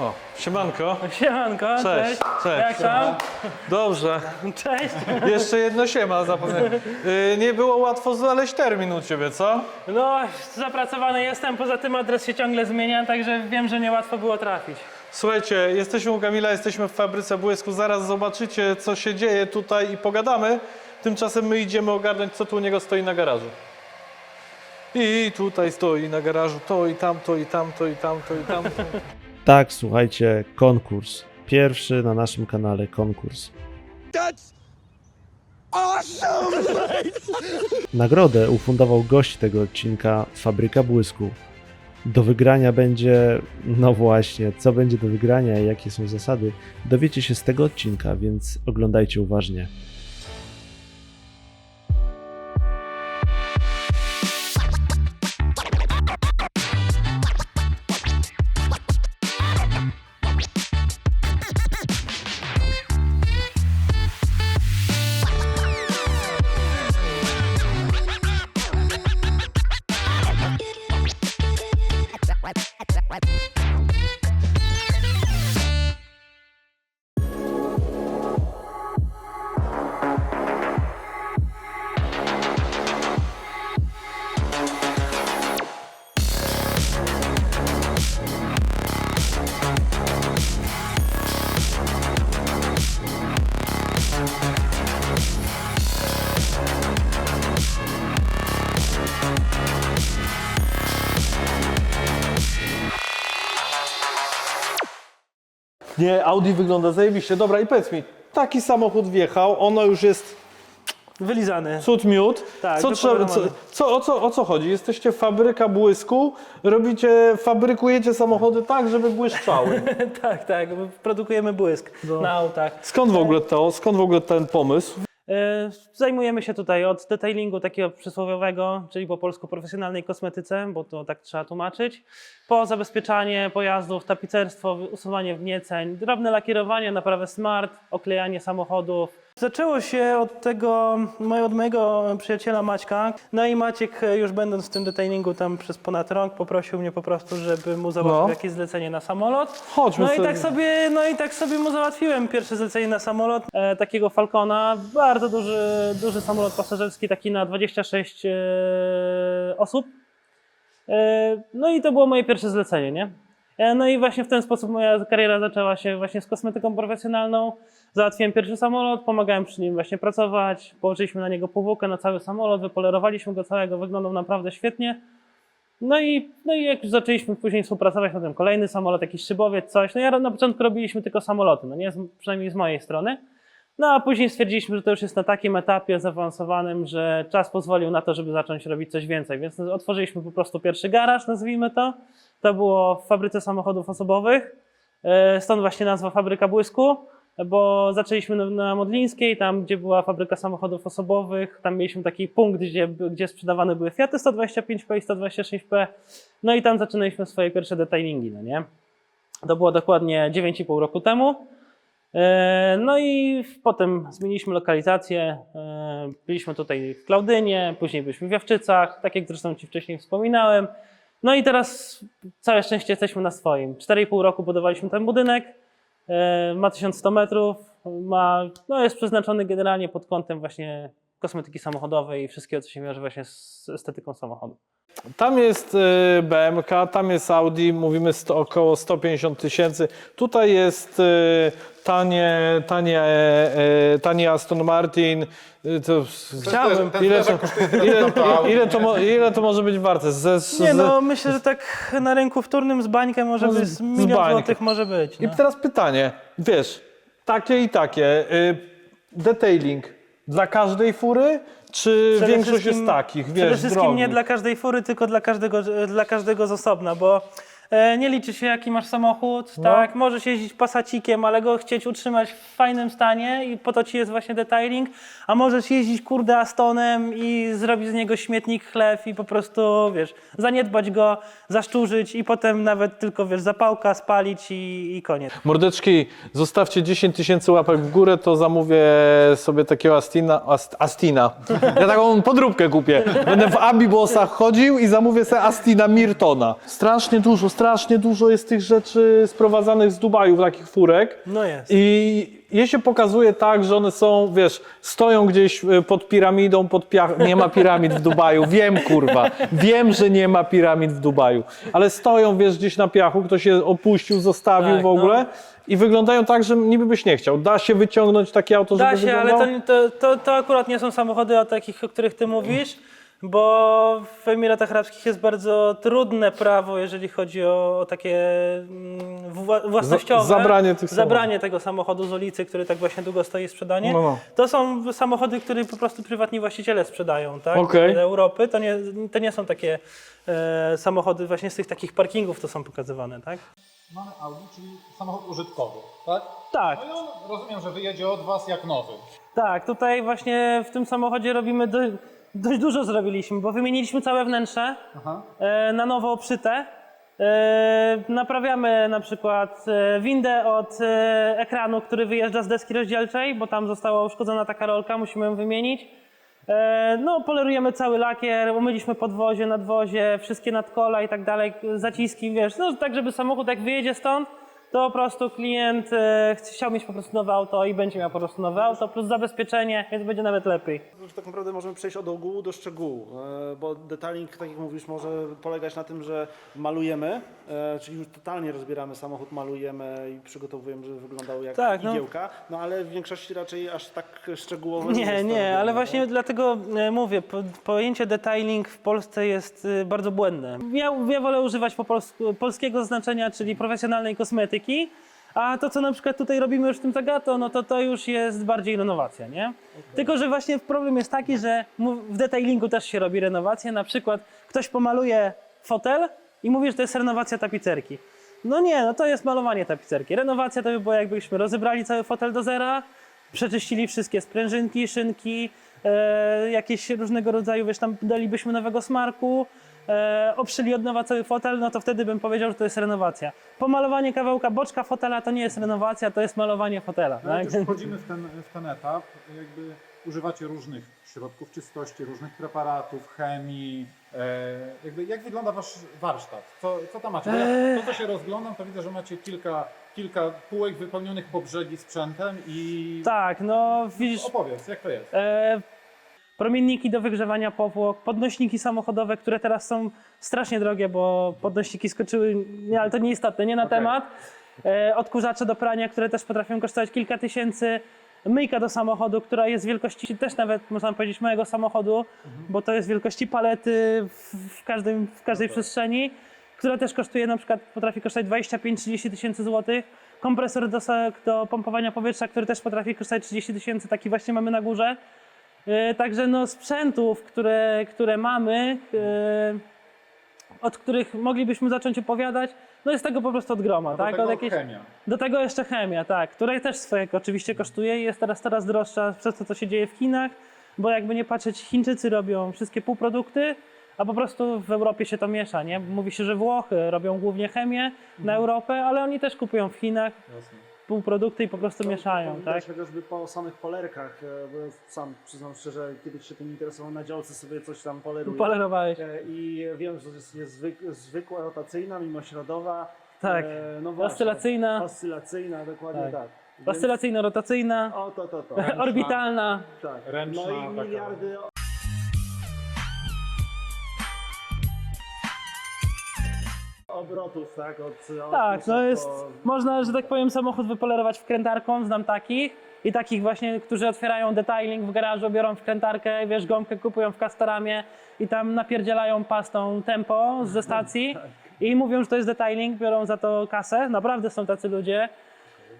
O, siemanko. Siemanko, Cześć, cześć. Jak tam? Dobrze. Cześć. Jeszcze jedno siema zapomniałem. Yy, nie było łatwo znaleźć termin u ciebie, co? No, zapracowany jestem, poza tym adres się ciągle zmienia, także wiem, że niełatwo było trafić. Słuchajcie, jesteśmy u Kamila, jesteśmy w fabryce błysku. Zaraz zobaczycie, co się dzieje tutaj i pogadamy. Tymczasem my idziemy ogarnąć, co tu u niego stoi na garażu. I tutaj stoi na garażu to i tamto, i tamto, i tamto, i tamto. Tak, słuchajcie, konkurs. Pierwszy na naszym kanale konkurs. Nagrodę ufundował gość tego odcinka Fabryka Błysku. Do wygrania będzie, no właśnie, co będzie do wygrania i jakie są zasady, dowiecie się z tego odcinka, więc oglądajcie uważnie. Nie, Audi wygląda zajebiście. Dobra, i powiedz mi, taki samochód wjechał, ono już jest Wylizany. cud miód. Tak, co, trzeba, co, co, o, co, o co chodzi? Jesteście fabryka błysku, robicie, fabrykujecie samochody tak, żeby błyszczały. tak, tak, produkujemy błysk No. na autach. Skąd w ogóle to? Skąd w ogóle ten pomysł? E, Zajmujemy się tutaj od detailingu takiego przysłowiowego, czyli po polsku profesjonalnej kosmetyce, bo to tak trzeba tłumaczyć, po zabezpieczanie pojazdów, tapicerstwo, usuwanie wnieceń, drobne lakierowanie, naprawę smart, oklejanie samochodów. Zaczęło się od tego, od mojego przyjaciela Maćka, no i Maciek e, już będąc w tym detailingu tam przez ponad rok poprosił mnie po prostu, żeby mu załatwił No. jakieś zlecenie na samolot. Chodźmy No i sobie. tak sobie, no i tak sobie mu załatwiłem pierwsze zlecenie na samolot e, takiego Falcona. Bardzo duży, duży samolot pasażerski, taki na 26 e, osób. E, no i to było moje pierwsze zlecenie, nie? E, no i właśnie w ten sposób moja kariera zaczęła się właśnie z kosmetyką profesjonalną. Załatwiłem pierwszy samolot, pomagałem przy nim właśnie pracować. Położyliśmy na niego powłokę na cały samolot, wypolerowaliśmy go całego, wyglądał naprawdę świetnie. No i, no i jak już zaczęliśmy później współpracować na tym kolejny samolot, jakiś szybowiec, coś. No ja na początku robiliśmy tylko samoloty, no nie, przynajmniej z mojej strony. No a później stwierdziliśmy, że to już jest na takim etapie zaawansowanym, że czas pozwolił na to, żeby zacząć robić coś więcej. Więc otworzyliśmy po prostu pierwszy garaż, nazwijmy to. To było w fabryce samochodów osobowych. E, Stąd właśnie nazwa Fabryka Błysku, bo zaczęliśmy na- Modlińskiej, tam gdzie była fabryka samochodów osobowych. Tam mieliśmy taki punkt, gdzie, gdzie sprzedawane były Fiaty 125P i 126P. No i tam zaczynaliśmy swoje pierwsze detailingi, no nie? To było dokładnie 9,5 roku temu. E, No i potem zmieniliśmy lokalizację. E, Byliśmy tutaj w Klaudynie, później byliśmy w Jawczycach, tak jak zresztą Ci wcześniej wspominałem. No i teraz całe szczęście jesteśmy na swoim. 4,5 roku budowaliśmy ten budynek. E, Ma 1100 metrów. Ma, no jest przeznaczony generalnie pod kątem właśnie kosmetyki samochodowej i wszystkiego, co się wiąże właśnie z estetyką samochodu. Tam jest y, BMK, tam jest Audi, mówimy sto, około 150 tysięcy. Tutaj jest y, tanie, tanie, y, tanie Aston Martin. Y, To, Chciałbym. Ten ile, to, ile, ile, to, ile to może być warte? Ze, z, Nie no, myślę, że tak na rynku wtórnym z bańkę może No, z- być, z milion bańkę. złotych może być. I No. teraz pytanie, wiesz, takie i takie, detailing dla każdej fury, czy Przede większość jest takich, Przede wiesz, wszystkim nie drogich? dla każdej fury, tylko dla każdego, dla każdego z osobna, bo nie liczy się jaki masz samochód, No. tak, możesz jeździć pasacikiem, ale go chcieć utrzymać w fajnym stanie i po to ci jest właśnie detailing, a możesz jeździć kurde Astonem i zrobić z niego śmietnik chlew i po prostu, wiesz, zaniedbać go, zaszczurzyć i potem nawet tylko, wiesz, zapałka spalić i, i koniec. Mordeczki, zostawcie 10 tysięcy łapek w górę, to zamówię sobie takiego Astina. Ast, Astina. Ja taką podróbkę kupię. Będę w Abibosach chodził i zamówię sobie Astina Mirtona. Strasznie dużo strasznie dużo jest tych rzeczy sprowadzanych z Dubaju, takich furek. No jest. I je się pokazuje tak, że one są, wiesz, stoją gdzieś e, pod piramidą, pod piach. Nie ma piramid w Dubaju. Wiem, kurwa. Wiem, że nie ma piramid w Dubaju. Ale stoją, wiesz, gdzieś na piachu, ktoś je opuścił, zostawił Tak, w ogóle. I wyglądają tak, że niby byś nie chciał. Da się wyciągnąć takie auto, Da żeby się, ale wyglądało? to, nie- to, to, to akurat nie są samochody o takich, o których ty mówisz, bo w Emiratach Arabskich jest bardzo trudne prawo, jeżeli chodzi o, o takie mm, wła- własnościowe. Za- zabranie tych Zabranie tego samochodu z ulicy, który tak właśnie długo stoi sprzedanie. No, no. To są samochody, które po prostu prywatni właściciele sprzedają, tak? Okej. Do Europy. To nie, to nie są takie e, samochody właśnie z tych takich parkingów, to są pokazywane, tak? Mamy Audi, czyli samochód użytkowy, tak? Tak. No i on rozumiem, że wyjedzie od Was jak nowy. Tak, tutaj właśnie w tym samochodzie robimy do, dość dużo zrobiliśmy, bo wymieniliśmy całe wnętrze Aha. e, na nowo obszyte. E, naprawiamy na przykład e, windę od e, ekranu, który wyjeżdża z deski rozdzielczej, bo tam została uszkodzona taka rolka, musimy ją wymienić. E, no, polerujemy cały lakier, umyliśmy podwozie, nadwozie, wszystkie nadkola i tak dalej, zaciski, wiesz, no tak, żeby samochód jak wyjedzie stąd, to po prostu klient e, chciał mieć po prostu nowe auto i będzie miał po prostu nowe auto, plus zabezpieczenie, więc będzie nawet lepiej. Tak naprawdę możemy przejść od ogółu do szczegółu, e, bo detailing, tak jak mówisz, może polegać na tym, że malujemy, e, czyli już totalnie rozbieramy samochód, malujemy i przygotowujemy, żeby wyglądał jak Tak, no. igiełka, no ale w większości raczej aż tak szczegółowo Nie, jest to nie, robione, ale właśnie dlatego e, mówię, po, pojęcie detailing w Polsce jest e, bardzo błędne. Ja, ja wolę używać po polsku, polskiego znaczenia, czyli profesjonalnej kosmetyki, a to, co na przykład tutaj robimy już w tym Zagato, no to to już jest bardziej renowacja, nie? Tylko, że właśnie problem jest taki, że w detailingu też się robi renowację, na przykład ktoś pomaluje fotel i mówi, że to jest renowacja tapicerki. No nie, no to jest malowanie tapicerki. Renowacja to by było jakbyśmy rozebrali cały fotel do zera, przeczyścili wszystkie sprężynki, szynki, e, jakieś różnego rodzaju, wiesz, tam dalibyśmy nowego smarku, e, obszyli od nowa cały fotel, no to wtedy bym powiedział, że to jest renowacja. Pomalowanie kawałka boczka fotela to nie jest renowacja, to jest malowanie fotela. No, Tak? już wchodzimy w ten, w ten etap, jakby używacie różnych środków czystości, różnych preparatów, chemii. E, jak wygląda Wasz warsztat? Co, co tam macie? Ja, to, co się rozglądam, to widzę, że macie kilka, kilka półek wypełnionych po brzegi sprzętem i Tak, no widzisz, opowiedz, jak to jest? E, promienniki do wygrzewania powłok, podnośniki samochodowe, które teraz są strasznie drogie, bo podnośniki skoczyły, nie, ale to nieistotne, nie na Okej. temat. E, odkurzacze do prania, które też potrafią kosztować kilka tysięcy. Myjka do samochodu, która jest wielkości też nawet, można powiedzieć, mojego samochodu, bo to jest wielkości palety w, każdym, w każdej przestrzeni, która też kosztuje na przykład, potrafi kosztować 25-30 tysięcy złotych. Kompresor do, do pompowania powietrza, który też potrafi kosztować 30 tysięcy, taki właśnie mamy na górze. E, Także no, sprzętów, które, które mamy, e, od których moglibyśmy zacząć opowiadać, no jest tego po prostu od groma. Do tak? tego od jakiejś, do tego jeszcze chemia, tak, która też swoje oczywiście kosztuje i jest teraz coraz droższa przez to, co się dzieje w Chinach, bo jakby nie patrzeć, Chińczycy robią wszystkie półprodukty, a po prostu w Europie się to miesza, nie? Mówi się, że Włochy robią głównie chemię na Europę, ale oni też kupują w Chinach półprodukty i po prostu mieszają, To tak? chociażby po samych polerkach, e, bo ja sam przyznam szczerze, kiedyś się tym interesował na działce sobie coś tam poleruję. Polerowałeś. E, I wiem, że jest, jest zwyk, zwykła rotacyjna, mimośrodowa. Tak. E, no właśnie. Oscylacyjna, Oscylacyjna, dokładnie Tak. tak. Więc- oscylacyjno-rotacyjna, O, to, to, to. orbitalna. Tak. Ręczna no i taka. miliardy obrotów, tak? Od, od Tak, no jest, po- można, że tak powiem, samochód wypolerować wkrętarką, znam takich. I takich właśnie, którzy otwierają detailing w garażu, biorą wkrętarkę, wiesz, gąbkę kupują w Castoramie i tam napierdzielają pastą tempo ze stacji i mówią, że to jest detailing, biorą za to kasę, naprawdę są tacy ludzie.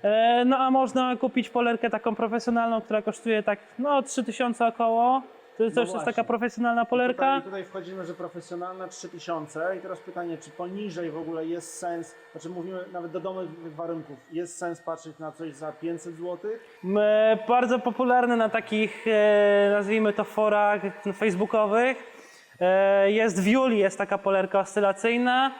E, No a można kupić polerkę taką profesjonalną, która kosztuje tak, no 3000 około. To jest No też właśnie. taka profesjonalna polerka. Tutaj, tutaj wchodzimy, że profesjonalna 3000 i teraz pytanie, czy poniżej w ogóle jest sens, znaczy mówimy nawet do domowych warunków, jest sens patrzeć na coś za 500 zł? M, e, Bardzo popularny na takich, e, nazwijmy to, forach facebookowych. E, Jest w Juli, jest taka polerka oscylacyjna.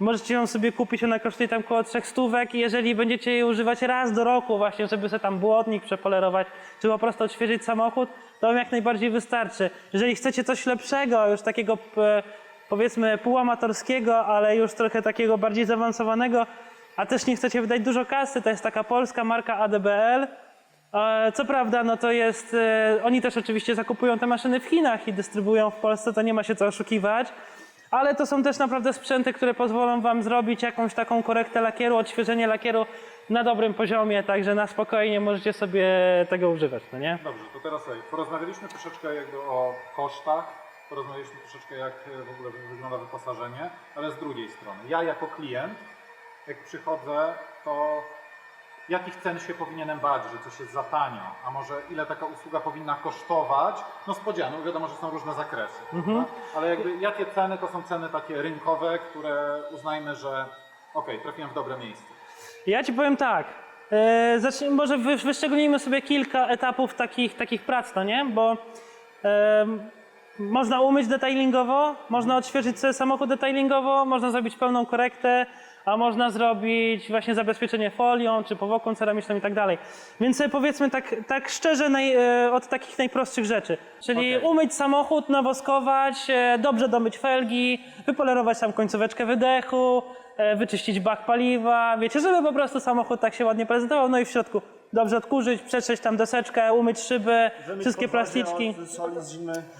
Możecie ją sobie kupić, ona kosztuje tam około 3 stówek i jeżeli będziecie jej używać raz do roku właśnie, żeby sobie tam błotnik przepolerować, czy po prostu odświeżyć samochód, to wam jak najbardziej wystarczy. Jeżeli chcecie coś lepszego, już takiego e, powiedzmy półamatorskiego, ale już trochę takiego bardziej zaawansowanego, a też nie chcecie wydać dużo kasy, to jest taka polska marka ADBL. E, Co prawda, no to jest, e, oni też oczywiście zakupują te maszyny w Chinach i dystrybuują w Polsce, to nie ma się co oszukiwać. Ale to są też naprawdę sprzęty, które pozwolą Wam zrobić jakąś taką korektę lakieru, odświeżenie lakieru na dobrym poziomie, także na spokojnie możecie sobie tego używać, no nie? Dobrze, to teraz sobie porozmawialiśmy troszeczkę jakby o kosztach, porozmawialiśmy troszeczkę jak e, w ogóle wygląda wyposażenie, ale z drugiej strony, ja jako klient, jak przychodzę, to jakich cen się powinienem bać, że coś jest za tanio, a może ile taka usługa powinna kosztować, no z podziałem, wiadomo, że są różne zakresy, prawda? ale jakby jakie ceny to są ceny takie rynkowe, które uznajmy, że okej, trafiłem w dobre miejsce. Ja Ci powiem tak, e, zacznijmy, może wy, wyszczególnijmy sobie kilka etapów takich, takich prac, no nie? Bo em, można umyć detailingowo, można odświeżyć sobie samochód detailingowo, można zrobić pełną korektę, a można zrobić właśnie zabezpieczenie folią, czy powłoką ceramiczną i tak dalej. Więc sobie powiedzmy tak, tak szczerze naj, e, od takich najprostszych rzeczy. Czyli Okej. umyć samochód, nawoskować, e, dobrze domyć felgi, wypolerować tam końcóweczkę wydechu, e, wyczyścić bak paliwa, wiecie, żeby po prostu samochód tak się ładnie prezentował, no i w środku dobrze odkurzyć, przetrzeć tam deseczkę, umyć szyby, wszystkie plasticzki.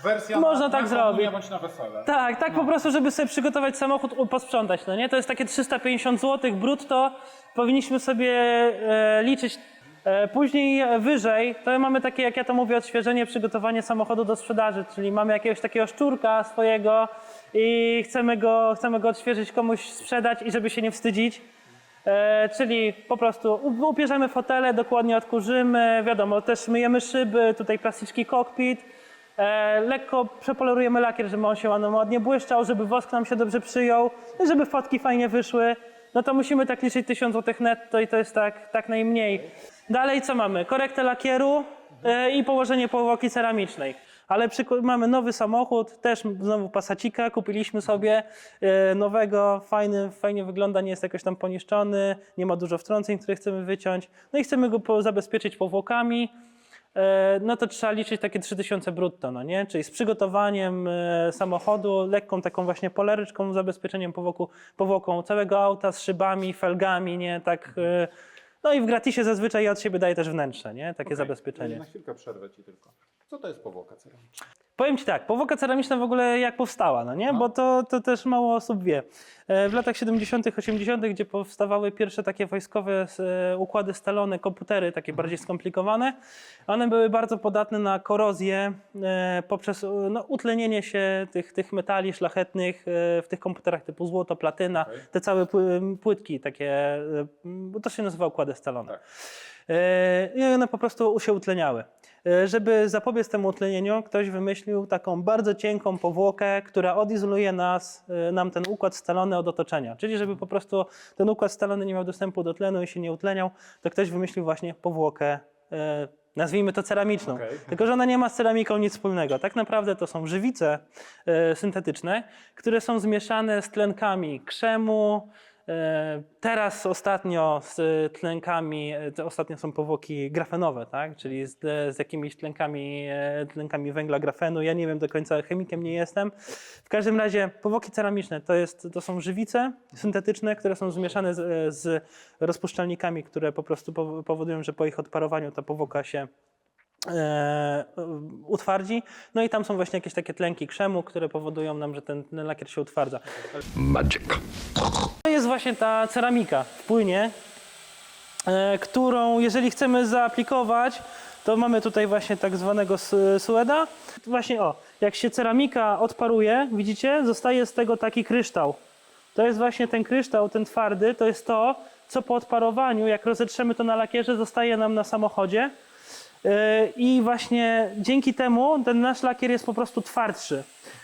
Wersja Można na, tak na zrobić. bądź na wesele. Tak, tak po prostu, żeby sobie przygotować samochód, u- posprzątać, no nie? To jest takie 350 zł brutto. Powinniśmy sobie e, liczyć. E, później e, wyżej, to mamy takie, jak ja to mówię, odświeżenie, przygotowanie samochodu do sprzedaży, czyli mamy jakiegoś takiego szczurka swojego i chcemy go, chcemy go odświeżyć, komuś sprzedać i żeby się nie wstydzić. E, czyli po prostu upierzemy fotele, dokładnie odkurzymy, wiadomo, też myjemy szyby, tutaj plastyczki kokpit, e, lekko przepolerujemy lakier, żeby on się ładnie- błyszczał, żeby wosk nam się dobrze przyjął, żeby fotki fajnie wyszły. No to musimy tak liczyć 1000 zł netto i to jest tak, tak najmniej. Dalej co mamy? Korektę lakieru e, i położenie powłoki ceramicznej. Ale mamy nowy samochód, też znowu Passacika, kupiliśmy sobie e, nowego, fajny, fajnie wygląda, nie jest jakoś tam poniszczony, nie ma dużo wtrąceń, które chcemy wyciąć. No i chcemy go zabezpieczyć powłokami, e, no to trzeba liczyć takie 3000 brutto, no nie? Czyli z przygotowaniem e, samochodu, lekką taką właśnie poleryczką, zabezpieczeniem powłoku, powłoką całego auta, z szybami, felgami, nie? Tak... no i w gratisie zazwyczaj ja od siebie daję też wnętrze, nie? Takie Okej, zabezpieczenie. Na chwilkę przerwę Ci tylko. Co to jest powłoka ceramiczna? Powiem Ci tak, powłoka ceramiczna w ogóle jak powstała, no nie? Bo to, to też mało osób wie. E, W latach 70., 80., gdzie powstawały pierwsze takie wojskowe e, układy stalone, komputery takie bardziej skomplikowane, one były bardzo podatne na korozję e, poprzez no, utlenienie się tych, tych metali szlachetnych w tych komputerach typu złoto, platyna, te całe pły- płytki takie, bo to się nazywa układy scalone. E, I one po prostu się utleniały. E, Żeby zapobiec temu utlenieniu, ktoś wymyślił taką bardzo cienką powłokę, która odizoluje nas, e, nam ten układ scalony od otoczenia. Czyli żeby po prostu ten układ scalony nie miał dostępu do tlenu i się nie utleniał, to ktoś wymyślił właśnie powłokę, nazwijmy to ceramiczną. Okej. Tylko, że ona nie ma z ceramiką nic wspólnego. Tak naprawdę to są żywice syntetyczne, które są zmieszane z tlenkami krzemu, Teraz ostatnio z e, tlenkami, e, ostatnio są powłoki grafenowe, tak? czyli z, z jakimiś tlenkami, e, tlenkami węgla grafenu. Ja nie wiem do końca, chemikiem nie jestem. W każdym razie powłoki ceramiczne to, jest, to są żywice syntetyczne, które są zmieszane z, z rozpuszczalnikami, które po prostu pow- powodują, że po ich odparowaniu ta powłoka się e, utwardzi. No i tam są właśnie jakieś takie tlenki krzemu, które powodują nam, że ten, ten lakier się utwardza. To jest właśnie ta ceramika w płynie, e, którą jeżeli chcemy zaaplikować, to mamy tutaj właśnie tak zwanego su- sueda. Właśnie o, jak się ceramika odparuje, widzicie, zostaje z tego taki kryształ. To jest właśnie ten kryształ, ten twardy, to jest to, co po odparowaniu, jak rozetrzemy to na lakierze, zostaje nam na samochodzie. I właśnie dzięki temu ten nasz lakier jest po prostu twardszy.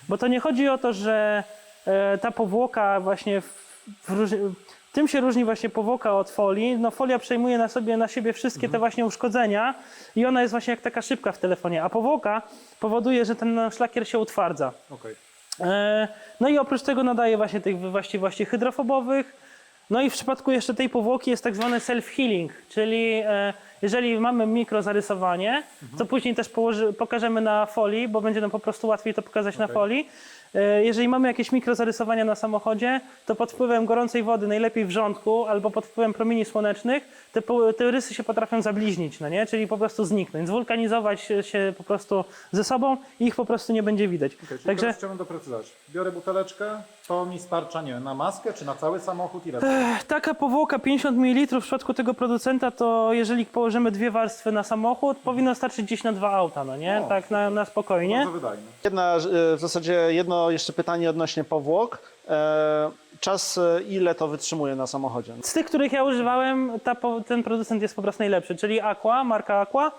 Bo to nie chodzi o to, że e, ta powłoka właśnie w, w tym się różni właśnie powłoka od folii. No folia przejmuje na sobie na siebie wszystkie te właśnie uszkodzenia i ona jest właśnie jak taka szybka w telefonie, a powłoka powoduje, że ten nasz lakier się utwardza. Okej. E, No i oprócz tego nadaje właśnie tych właściwości hydrofobowych. No i w przypadku jeszcze tej powłoki jest tak zwany self-healing, czyli e, jeżeli mamy mikrozarysowanie, to później też położy, pokażemy na folii, bo będzie nam po prostu łatwiej to pokazać na folii. E, Jeżeli mamy jakieś mikrozarysowania na samochodzie, to pod wpływem gorącej wody, najlepiej w rządku albo pod wpływem promieni słonecznych, te, te rysy się potrafią zabliźnić, no nie? czyli po prostu zniknąć, zwulkanizować się, po prostu ze sobą i ich po prostu nie będzie widać. Okay, Także chciałbym doprecyzować. Biorę buteleczkę, to mi starcza, nie wiem, na maskę czy na cały samochód? Ile? taka powłoka 50 ml w przypadku tego producenta, to jeżeli położymy dwie warstwy na samochód, powinno starczyć gdzieś na dwa auta, no nie? O. Tak na, na spokojnie. Bardzo wydajny. Jedna, e, w zasadzie jedno jeszcze pytanie odnośnie powłok. E, Czas, e, ile to wytrzymuje na samochodzie? Z tych, których ja używałem, ta, ten producent jest po prostu najlepszy, czyli Aqua, marka Aqua.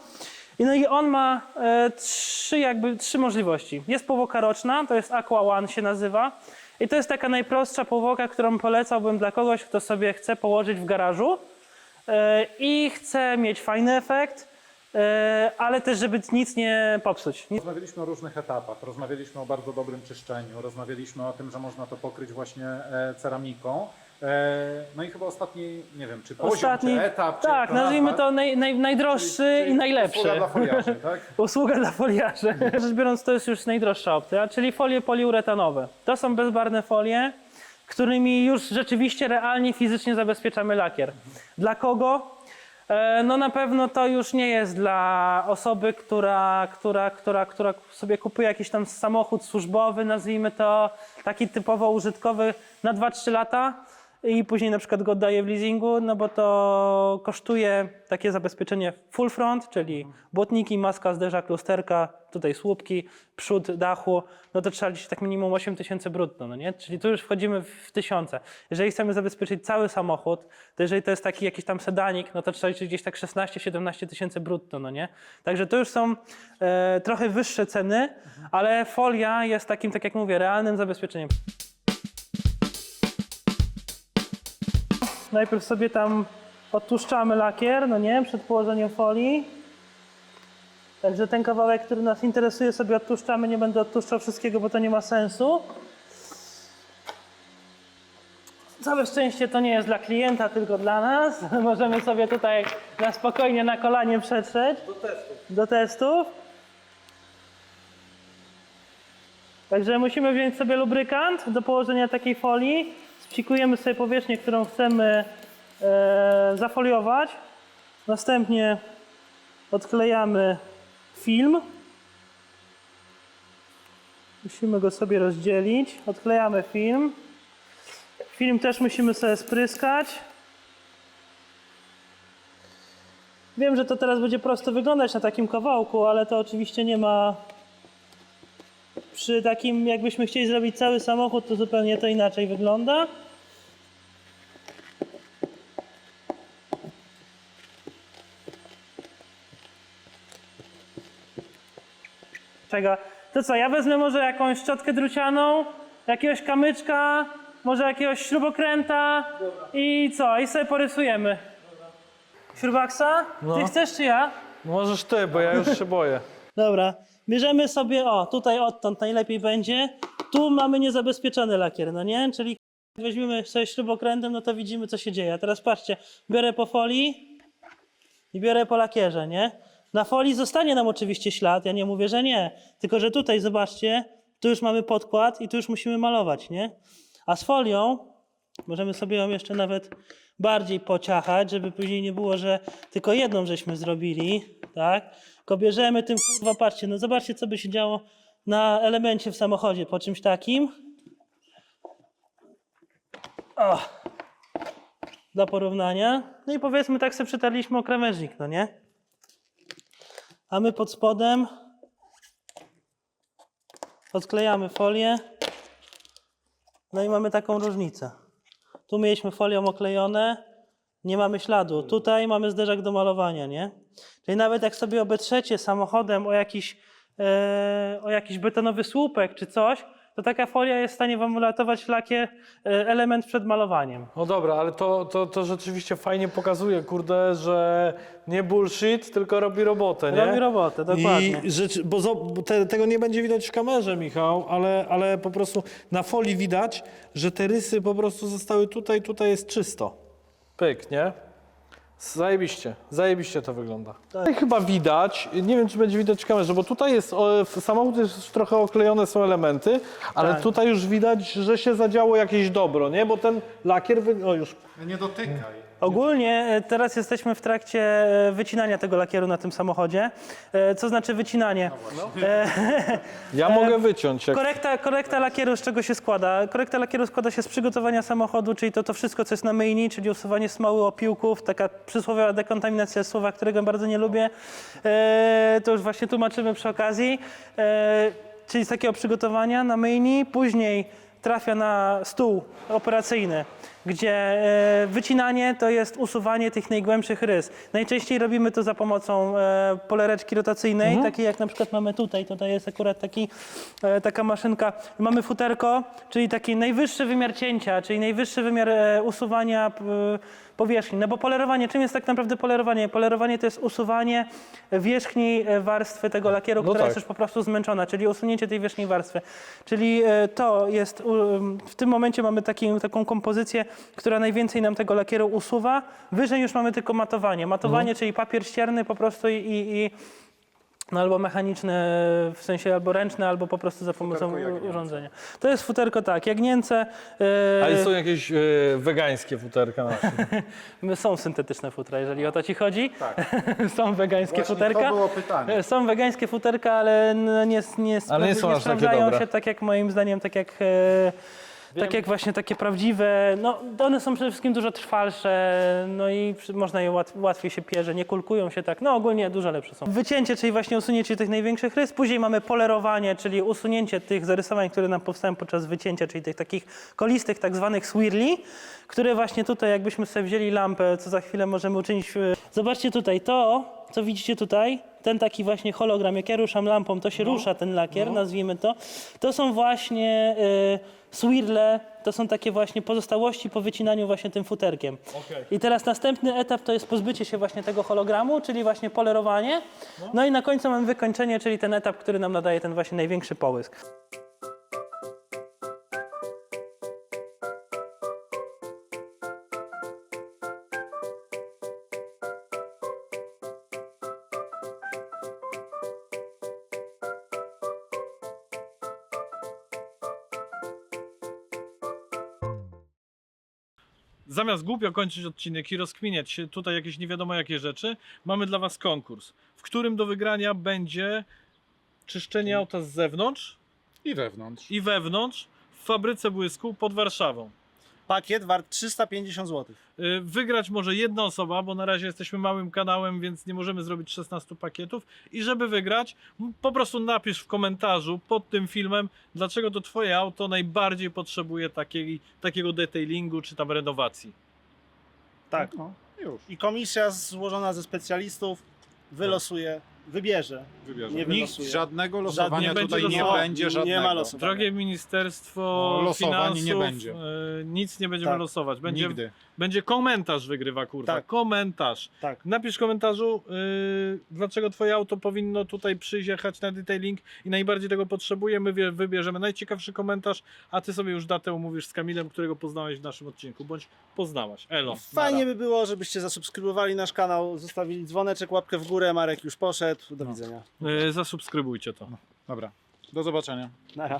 No i on ma e, trzy, jakby, trzy możliwości. Jest powłoka roczna, to jest Aqua One się nazywa. I to jest taka najprostsza powłoka, którą polecałbym dla kogoś, kto sobie chce położyć w garażu i chce mieć fajny efekt, ale też, żeby nic nie popsuć. Rozmawialiśmy o różnych etapach, rozmawialiśmy o bardzo dobrym czyszczeniu, rozmawialiśmy o tym, że można to pokryć właśnie e, ceramiką. E, no i chyba ostatni, nie wiem, czy poziom, Ostatni, czy etap, czy tak, nazwijmy to naj, naj, najdroższy Czyli i najlepszy. Usługa dla foliarzy, tak? Usługa dla foliarzy. Rzecz biorąc, to jest już najdroższa opcja, czyli folie poliuretanowe. To są bezbarwne folie, którymi już rzeczywiście realnie fizycznie zabezpieczamy lakier. Dla kogo? E, No na pewno to już nie jest dla osoby, która, która, która, która sobie kupuje jakiś tam samochód służbowy, nazwijmy to taki typowo użytkowy na 2-3 lata i później na przykład go oddaje w leasingu, no bo to kosztuje takie zabezpieczenie full front, czyli błotniki, maska, zderzak, lusterka, tutaj słupki, przód dachu, no to trzeba liczyć tak minimum 8 tysięcy brutto, no nie? Czyli tu już wchodzimy w tysiące. Jeżeli chcemy zabezpieczyć cały samochód, to jeżeli to jest taki jakiś tam sedanik, no to trzeba liczyć gdzieś tak 16-17 tysięcy brutto, no nie? Także to już są e, trochę wyższe ceny, ale folia jest takim, tak jak mówię, realnym zabezpieczeniem. Najpierw sobie tam odtłuszczamy lakier, no nie, przed położeniem folii. Także ten kawałek, który nas interesuje, sobie odtłuszczamy. Nie będę odtłuszczał wszystkiego, bo to nie ma sensu. Całe szczęście to nie jest dla klienta, tylko dla nas. Możemy sobie tutaj na spokojnie na kolanie przetrzeć. Do testów. Do testów. Także musimy wziąć sobie lubrykant do położenia takiej folii. Spsikujemy sobie powierzchnię, którą chcemy e, zafoliować. Następnie odklejamy film. Musimy go sobie rozdzielić. Odklejamy film. Film też musimy sobie spryskać. Wiem, że to teraz będzie prosto wyglądać na takim kawałku, ale to oczywiście nie ma. Przy takim, jakbyśmy chcieli zrobić cały samochód, to zupełnie to inaczej wygląda. Czego? To co, ja wezmę może jakąś szczotkę drucianą, jakiegoś kamyczka, może jakiegoś śrubokręta i co? I sobie porysujemy. Śrubaksa? Ty No. chcesz czy ja? Możesz ty, bo ja już się boję. Dobra, bierzemy sobie, o, tutaj odtąd najlepiej będzie. Tu mamy niezabezpieczony lakier, no nie? Czyli weźmiemy sobie śrubokrętem, no to widzimy, co się dzieje. A teraz patrzcie, biorę po folii i biorę po lakierze, nie? Na folii zostanie nam oczywiście ślad, ja nie mówię, że nie. Tylko, że tutaj, zobaczcie, tu już mamy podkład i tu już musimy malować, nie? A z folią możemy sobie ją jeszcze nawet bardziej pociachać, żeby później nie było, że tylko jedną żeśmy zrobili, tak? Tylko bierzemy tym, kurwa, patrzcie, no zobaczcie, co by się działo na elemencie w samochodzie po czymś takim. O. Dla porównania. No i powiedzmy, tak sobie przetarliśmy o krawężnik, no nie? A my pod spodem odklejamy folię. No i mamy taką różnicę. Tu mieliśmy folią oklejone, nie mamy śladu. Tutaj mamy zderzak do malowania, nie? Czyli nawet jak sobie obetrzecie samochodem o jakiś, e, o jakiś betonowy słupek czy coś, to taka folia jest w stanie wam uratować lakier, e, element przed malowaniem. No dobra, ale to, to, to rzeczywiście fajnie pokazuje, kurde, że nie bullshit, tylko robi robotę, nie? Robi robotę, dokładnie. I rzeczy, bo, zo- bo te, tego nie będzie widać w kamerze, Michał, ale, ale po prostu na folii widać, że te rysy po prostu zostały tutaj, tutaj jest czysto. Pyk, nie? Zajebiście, zajebiście to wygląda. Tutaj chyba widać, nie wiem czy będzie widać w kamerze, bo tutaj jest, o, w- samochód jest trochę oklejone są elementy, ale Tak. tutaj już widać, że się zadziało jakieś dobro, nie? Bo ten lakier, wy... o już, Nie dotykaj. Ogólnie e, teraz jesteśmy w trakcie e, wycinania tego lakieru na tym samochodzie. E, Co znaczy wycinanie? E, ja mogę wyciąć. Jak... Korekta, korekta lakieru z czego się składa? Korekta lakieru składa się z przygotowania samochodu, czyli to, to wszystko, co jest na myjni, czyli usuwanie smoły, opiłków, taka przysłowiowa dekontaminacja słowa, którego bardzo nie lubię. E, to już właśnie tłumaczymy przy okazji. E, czyli z takiego przygotowania na myjni, później trafia na stół operacyjny, gdzie e, wycinanie to jest usuwanie tych najgłębszych rys. Najczęściej robimy to za pomocą e, polereczki rotacyjnej, takiej jak na przykład mamy tutaj. Tutaj jest akurat taki, e, taka maszynka. Mamy futerko, czyli taki najwyższy wymiar cięcia, czyli najwyższy wymiar usuwania powierzchni. No bo polerowanie, czym jest tak naprawdę polerowanie? Polerowanie to jest usuwanie wierzchniej warstwy tego lakieru, No która tak. jest już po prostu zmęczona, czyli usunięcie tej wierzchniej warstwy. Czyli to jest, w tym momencie mamy taki, taką kompozycję, która najwięcej nam tego lakieru usuwa. Wyżej już mamy tylko matowanie. Matowanie, czyli papier ścierny po prostu i, i, i no albo mechaniczne, w sensie albo ręczne, albo po prostu za pomocą Futerko jagnięce. urządzenia. To jest futerko tak, jagnięce. e, Ale są jakieś e, wegańskie futerka nasze. Są syntetyczne futra, jeżeli o to ci chodzi. Tak. są wegańskie Właśnie futerka. to było pytanie. E, Są wegańskie futerka, ale no nie, nie, Ale nie są aż takie sprawdzają dobre. się tak jak moim zdaniem, tak jak, e, tak jak właśnie takie prawdziwe. No, one są przede wszystkim dużo trwalsze, no i przy, można je łat, łatwiej się pierze, nie kulkują się tak. No ogólnie dużo lepsze są. Wycięcie, czyli właśnie usunięcie tych największych rys. Później mamy polerowanie, czyli usunięcie tych zarysowań, które nam powstają podczas wycięcia, czyli tych takich kolistych, tak zwanych swirli, które właśnie tutaj, jakbyśmy sobie wzięli lampę, co za chwilę możemy uczynić. e, Zobaczcie tutaj, to, co widzicie tutaj, ten taki właśnie hologram, jak ja ruszam lampą, to się rusza ten lakier, nazwijmy to. To są właśnie y, swirle, to są takie właśnie pozostałości po wycinaniu właśnie tym futerkiem. I teraz następny etap to jest pozbycie się właśnie tego hologramu, czyli właśnie polerowanie. No i na końcu mamy wykończenie, czyli ten etap, który nam nadaje ten właśnie największy połysk. Zamiast głupio kończyć odcinek i rozkminiać się tutaj jakieś nie wiadomo jakie rzeczy, mamy dla Was konkurs, w którym do wygrania będzie czyszczenie auta z zewnątrz I wewnątrz. i wewnątrz w fabryce błysku pod Warszawą. Pakiet wart 350 zł. Y, Wygrać może jedna osoba, bo na razie jesteśmy małym kanałem, więc nie możemy zrobić 16 pakietów. I żeby wygrać, po prostu napisz w komentarzu pod tym filmem, dlaczego to Twoje auto najbardziej potrzebuje takiej, takiego detailingu czy tam renowacji. Tak. No, już. I komisja złożona ze specjalistów wylosuje, wybierze. Wybierze. Nie Nikt, wylosuje. żadnego losowania Nie będzie tutaj nie będzie Nie żadnego. ma losowania. Drogie Ministerstwo No, losowań Finansów, nie będzie. y, nic nie będziemy Tak. losować. Będzie, Nigdy. będzie komentarz wygrywa, kurwa. Tak. Komentarz. Tak. Napisz w komentarzu, yy, dlaczego twoje auto powinno tutaj przyjść, jechać na detailing i najbardziej tego potrzebuje. My wie- wybierzemy najciekawszy komentarz, a ty sobie już datę umówisz z Kamilem, którego poznałeś w naszym odcinku, bądź poznałaś. Elo. Fajnie nara. by było, żebyście zasubskrybowali nasz kanał, zostawili dzwoneczek, łapkę w górę. Marek już poszedł. Do widzenia. Yy, zasubskrybujcie to. Dobra. Do zobaczenia. Nara.